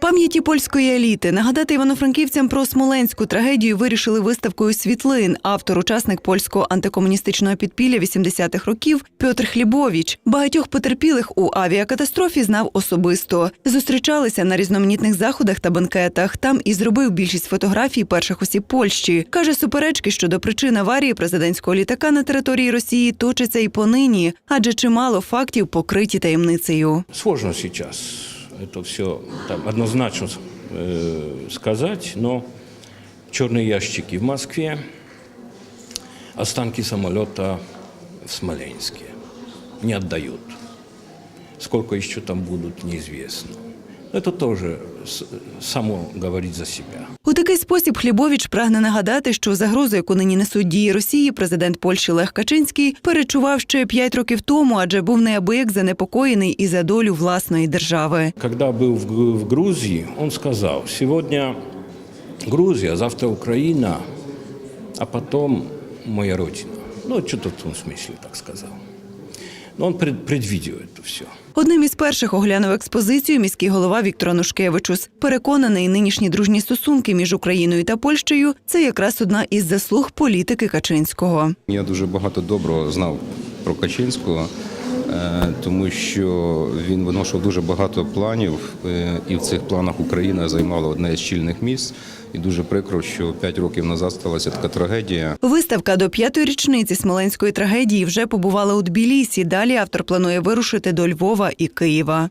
Пам'яті польської еліти нагадати івано-франківцям про смоленську трагедію вирішили виставкою світлин. Автор, учасник польського антикомуністичного підпілля 80-х років Пьотр Хлібовіч. Багатьох потерпілих у авіакатастрофі знав особисто. Зустрічалися на різноманітних заходах та банкетах. Там і зробив більшість фотографій перших осіб Польщі. каже, суперечки щодо причин аварії президентського літака на території Росії точаться і понині, адже чимало фактів покриті таємницею. Сложно сейчас это все там, однозначно э, сказать, но черные ящики в Москве, останки самолета в Смоленске не отдают. Сколько еще там будут, неизвестно. Это тоже с- само говорит за себя. У такий спосіб Хлібович прагне нагадати, що загрозу, яку нині несуть дії Росії, президент Польщі Лех Качинський перечував ще п'ять років тому, адже був неабияк занепокоєний і за долю власної держави. Когда был в Гру- в Грузии, он сказал, сегодня Грузия, завтра Украина, а потом моя родина. Ну, что-то в том смысле так сказал. Но он пред- предвидел это все. Одним із перших оглянув експозицію міський голова Віктор Анушкевичус. Переконаний, нинішні дружні стосунки між Україною та Польщею це якраз одна із заслуг політики Качинського. Я дуже багато доброго знав про Качинського, тому що він виношував дуже багато планів, е, і в цих планах Україна займала одне з чільних місць. І дуже прикро, що п'ять років назад сталася така трагедія. Виставка до п'ятої річниці смоленської трагедії вже побувала у Тбілісі. Далі автор планує вирушити до Львова і Києва.